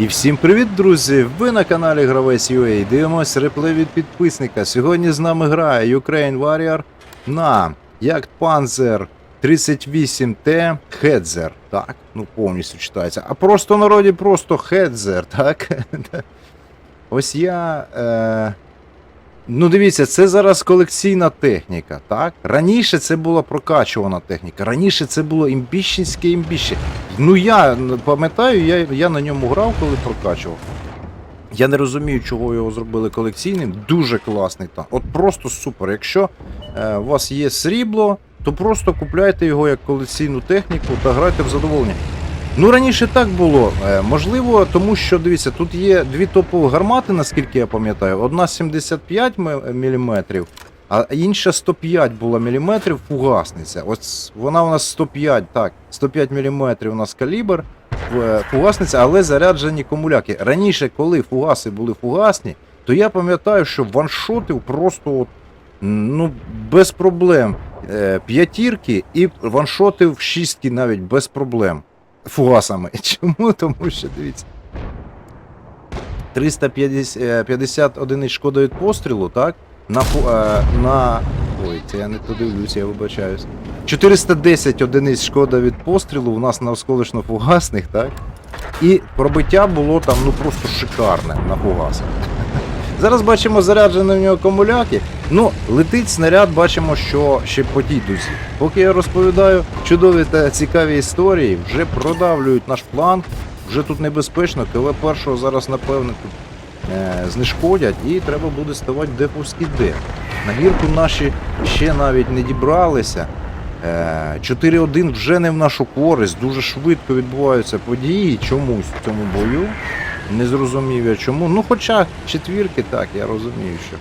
І всім привіт, друзі! Ви на каналі Гравець UA. Дивимось реплей від підписника. Сьогодні з нами грає Ukraine Warrior на Як Panzer 38T Хедзер. Так, ну повністю читається. А просто народі просто Хедзер, так? Ось я. Е... Ну, дивіться, це зараз колекційна техніка, так? Раніше це була прокачувана техніка, раніше це було імбіщенське імбіще. Ну я пам'ятаю, я, я на ньому грав, коли прокачував. Я не розумію, чого його зробили колекційним. Дуже класний танк. От просто супер. Якщо е, у вас є срібло, то просто купляйте його як колекційну техніку та грайте в задоволення. Ну, раніше так було. Е, можливо, тому що дивіться, тут є дві топові гармати, наскільки я пам'ятаю. Одна 75 мм, а інша 105 була мм фугасниця. Ось вона у нас 105, так, 105 мм у нас калібр, е, фугасниця, але заряджені комуляки. Раніше, коли фугаси були фугасні, то я пам'ятаю, що ваншотив просто от, ну, без проблем. Е, П'ятірки і ваншотив шістки навіть без проблем фугасами. Чому? Тому що дивіться. 350 одиниць шкода від пострілу, так? На е, на. Ой, це я не подивлюся, я вибачаюсь. 410 одиниць шкода від пострілу у нас на осколочно-фугасних, так? І пробиття було там ну просто шикарне на фугасах. Зараз бачимо заряджені в нього акумуляки. Ну, летить снаряд, бачимо, що ще по тій дузі. Поки я розповідаю чудові та цікаві історії, вже продавлюють наш план, вже тут небезпечно, КВ першого зараз, напевне, тут е, знешкодять і треба буде ставати деповський Д. На гірку наші ще навіть не дібралися. Е, 4-1 вже не в нашу користь, дуже швидко відбуваються події чомусь в цьому бою. Не зрозумів я чому. Ну, хоча четвірки, так, я розумію, що е,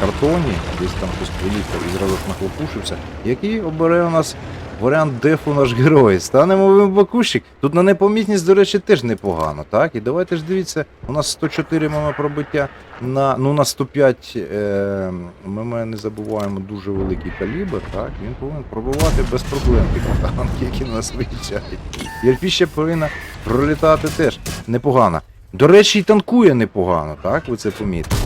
картоні, десь там хтось поїхав і зразу нахлопушився. Який обере у нас варіант дефу наш герой? Станемо в бакущик. Тут на непомітність, до речі, теж непогано, так? І давайте ж дивіться, у нас 104 мм пробиття на, ну, на 105 е, ми не забуваємо дуже великий калібр, так? Він повинен пробувати без проблем ті танки, які нас виїжджають. Єрпі ще повинна пролітати теж непогано. До речі, і танкує непогано, так? Ви це помітили.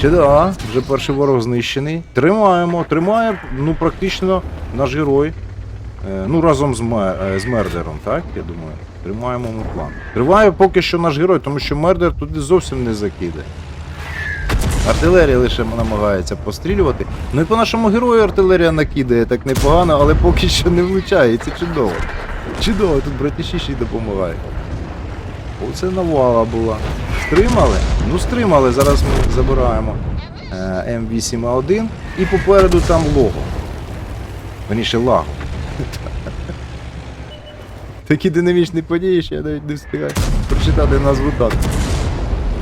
Чи да, вже перший ворог знищений. Тримаємо, тримає, ну, практично наш герой. Е, ну, разом з, е, з Мердером, так, я думаю. Тримаємо ми план. Триває поки що наш герой, тому що Мердер туди зовсім не закиде. Артилерія лише намагається пострілювати. Ну і по нашому герою артилерія накидає так непогано, але поки що не влучає, і це чудово. Чудово, тут братіші ще й допомагають. Оце навала була. Стримали? Ну стримали. Зараз ми забираємо е, М8А1 і попереду там лого. Верніше лаго. Такі динамічні події, що я навіть не встигаю прочитати назву так.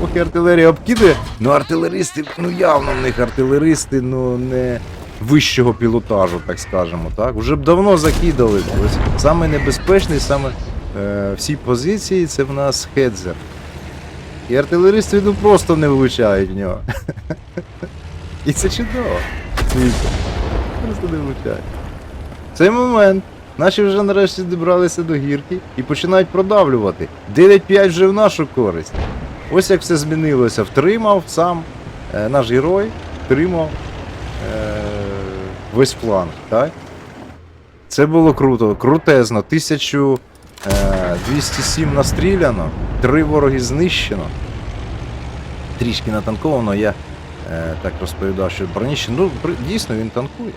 Поки артилерія обкидає, ну артилеристи, ну явно в них артилеристи, ну не вищого пілотажу, так скажемо. Так? Вже б давно закидали. Ось саме небезпечний, саме е, в цій позиції це в нас Хедзер. І артилеристи ну просто не влучають в нього. І це чудово. Просто не влучають. В цей момент наші вже нарешті добралися до гірки і починають продавлювати. 9-5 вже в нашу користь. Ось як все змінилося. Втримав сам е, наш герой, втримав е, весь план. Так? Це було круто, крутезно. 1207 настріляно, три вороги знищено. Трішки натанковано, я е, так розповідав, що раніше, ну, дійсно він танкує.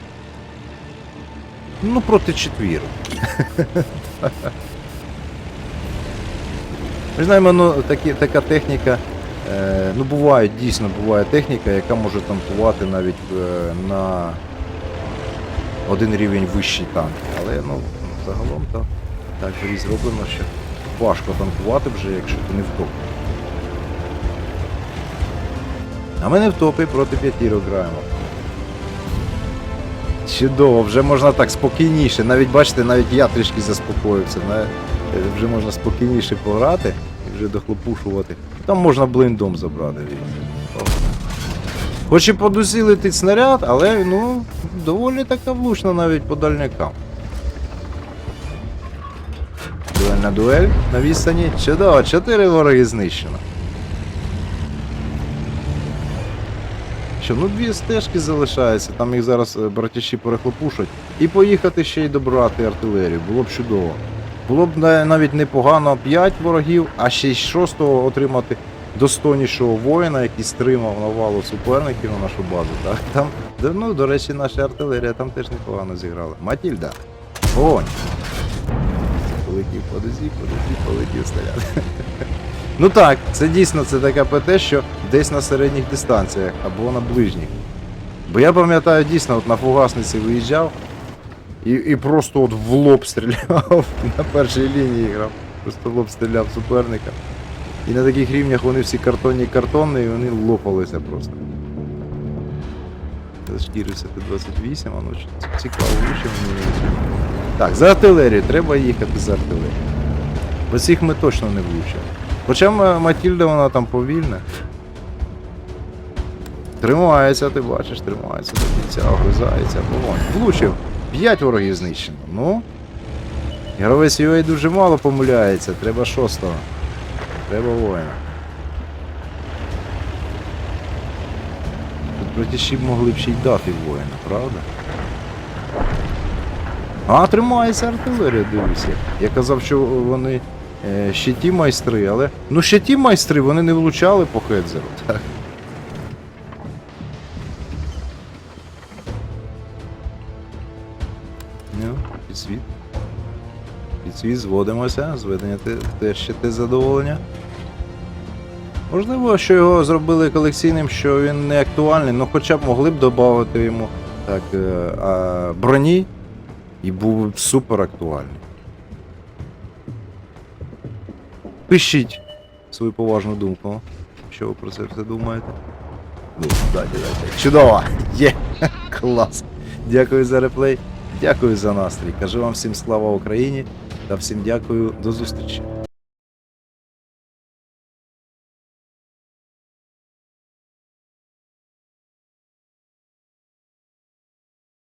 Ну, проти четвірок. Ми знаємо, ну, такі, така техніка, е, ну буває, дійсно буває техніка, яка може танкувати навіть е, на один рівень вищий танк. Але ну, загалом то так і зроблено, що важко танкувати вже, якщо ти не в топі. А ми не в топі проти п'ятірок граємо. Чудово, вже можна так спокійніше. Навіть бачите, навіть я трішки заспокоївся. Вже можна спокійніше пограти і вже дохлопушувати. Там можна блиндом забрати. Хоч і по снаряд, але ну, доволі така влучна навіть по дальнякам. Дуельна дуель на відстані. Чудово, чотири вороги знищено. Що, ну дві стежки залишаються, там їх зараз е, братіші перехлопушать. І поїхати ще й добрати артилерію, було б чудово. Було б навіть непогано 5 ворогів, а ще й шостого отримати достойнішого воїна, який стримав навалу суперників на нашу базу. Так? Там, ну, до речі, наша артилерія там теж непогано зіграла. Матільда. Огонь. Полетів, подозі, подозі, полетів снаряд. Ну так, це дійсно це таке ПТ, що десь на середніх дистанціях або на ближніх. Бо я пам'ятаю дійсно, от на фугасниці виїжджав і, і просто от в лоб стріляв на першій лінії грав. Просто в лоб стріляв суперника. І на таких рівнях вони всі картонні картонні, і вони лопалися просто. Шкірився Т-28, а ну цікаво, влучив мені. Так, за артилерію, треба їхати за артилерію. Без цих ми точно не влучимо. Хоча Матільда вона там повільна. Тримається, ти бачиш, тримається до кінця, огризається, вогонь. Влучив. П'ять ворогів знищено. Ну. Гравець UA дуже мало помиляється, треба шостого. Треба воїна. Тут братіші могли б ще й дати воїна, правда? А, тримається артилерія, дивися. Я казав, що вони е, ще ті майстри, але. Ну ще ті майстри, вони не влучали по хедзеру. Так. Ну, підсвіт. Підсвіт, зводимося, зведення те- теж ще те задоволення. Можливо, що його зробили колекційним, що він не актуальний, ну хоча б могли б додати йому так, е, а, броні і був супер актуальний. Пишіть свою поважну думку, що ви про це все думаєте. Ну, дайте, дайте. Чудово! Є! Клас! Дякую за реплей, дякую за настрій. Кажу вам всім слава Україні та всім дякую, до зустрічі.